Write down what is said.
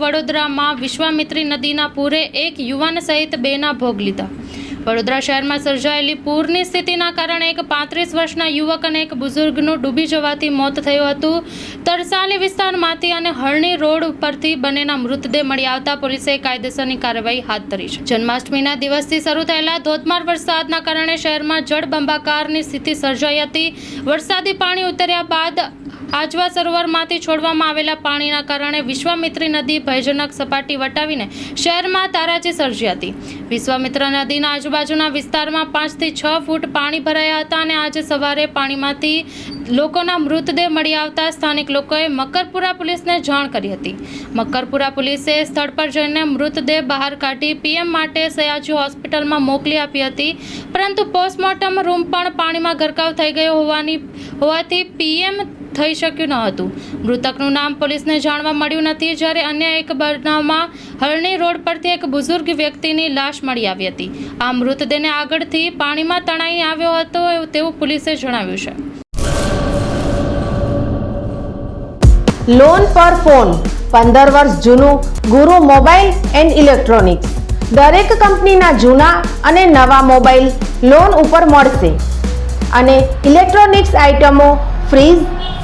વડોદરામાં વિશ્વામિત્રી નદીના પૂરે એક યુવાન સહિત બેના ભોગ લીધા. વડોદરા શહેરમાં સર્જાયેલી પૂરની સ્થિતિના કારણે એક પાંત્રીસ વર્ષના યુવક અને એક બુઝુર્ગનું ડૂબી જવાથી મોત થયું હતું. તરસાલી વિસ્તારમાંથી અને હરણી રોડ પરથી બંનેના મૃતદેહ મળી આવતા પોલીસે કાયદેસરની કાર્યવાહી હાથ ધરી છે. જન્માષ્ટમીના દિવસથી શરૂ થયેલા ધોધમાર વરસાદના કારણે શહેરમાં જળબંબાકારની સ્થિતિ સર્જાઈ હતી. વરસાદી પાણી ઉતર્યા બાદ આજવા સરોવરમાંથી છોડવામાં આવેલા પાણીના કારણે વિશ્વામિત્રી નદી ભયજનક સપાટી વટાવીને શહેરમાં તારાજી સર્જી હતી. વિશ્વામિત્ર નદીના આજુબાજુના વિસ્તારમાં પાંચથી છ ફૂટ પાણી ભરાયા હતા અને આજે સવારે પાણીમાંથી લોકોના મૃતદેહ મળી આવતા સ્થાનિક લોકોએ મકરપુરા પોલીસને જાણ કરી હતી. મકરપુરા પોલીસે સ્થળ પર જઈને મૃતદેહ બહાર કાઢી પીએમ માટે સયાજી હોસ્પિટલમાં મોકલી આપી હતી, પરંતુ પોસ્ટમોર્ટમ રૂમ પણ પાણીમાં ગરકાવ થઈ ગયો હોવાની હોવાથી પીએમ થઈ શક્યું ન હતું. મૃતકનું નામ પોલીસને જાણવા મળ્યું નથી, જ્યારે અન્ય એક બનાવમાં હરણી રોડ પરથી એક બુઝુર્ગ વ્યક્તિની લાશ મળી આવી હતી. આ મૃતદેહને આગળથી પાણીમાં તણાઈ આવ્યો હતો તેવું પોલીસે જણાવ્યું છે. લોન પર ફોન પંદર વર્ષ જૂનું ગુરુ મોબાઈલ એન્ડ ઇલેક્ટ્રોનિક્સ. દરેક કંપનીના જૂના અને નવા મોબાઈલ લોન ઉપર મળશે. અને ઇલેક્ટ્રોનિક્સ આઇટમો fridge